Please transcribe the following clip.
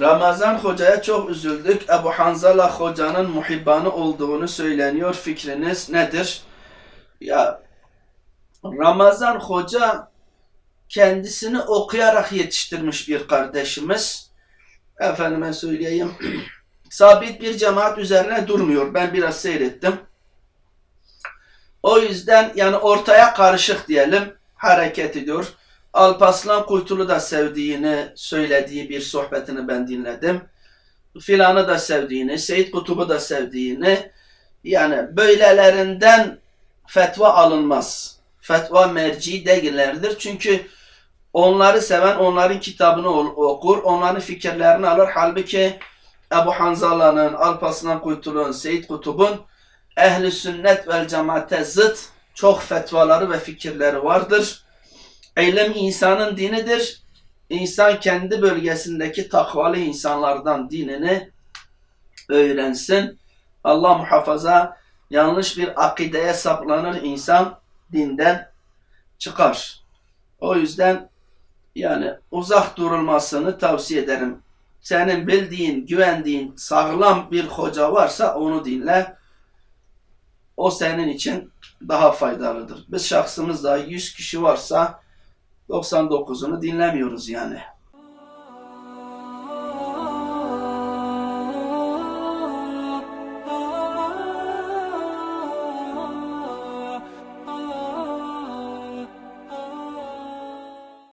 Ramazan Hoca'ya çok üzüldük. Ebu Hanzala Hoca'nın muhibbanı olduğunu söyleniyor. Fikriniz nedir? Ya Ramazan Hoca kendisini okuyarak yetiştirmiş bir kardeşimiz. Efendime söyleyeyim. Sabit bir cemaat üzerine durmuyor. Ben biraz seyrettim. O yüzden yani ortaya karışık diyelim hareket ediyor. Alpaslan Kuytulu da sevdiğini söylediği bir sohbetini ben dinledim. Filanı da sevdiğini, Seyit Kutub'u da sevdiğini yani böylelerinden fetva alınmaz. Fetva merci değillerdir. Çünkü onları seven onların kitabını okur, onların fikirlerini alır. Halbuki Ebu Hanzala'nın, Alparslan Kuytulu'nun, Seyit Kutub'un ehli sünnet vel cemaate zıt çok fetvaları ve fikirleri vardır. Eylem insanın dinidir. İnsan kendi bölgesindeki takvalı insanlardan dinini öğrensin. Allah muhafaza yanlış bir akideye saplanır insan dinden çıkar. O yüzden yani uzak durulmasını tavsiye ederim. Senin bildiğin, güvendiğin sağlam bir hoca varsa onu dinle. O senin için daha faydalıdır. Biz şahsımızda 100 kişi varsa 99'unu dinlemiyoruz yani.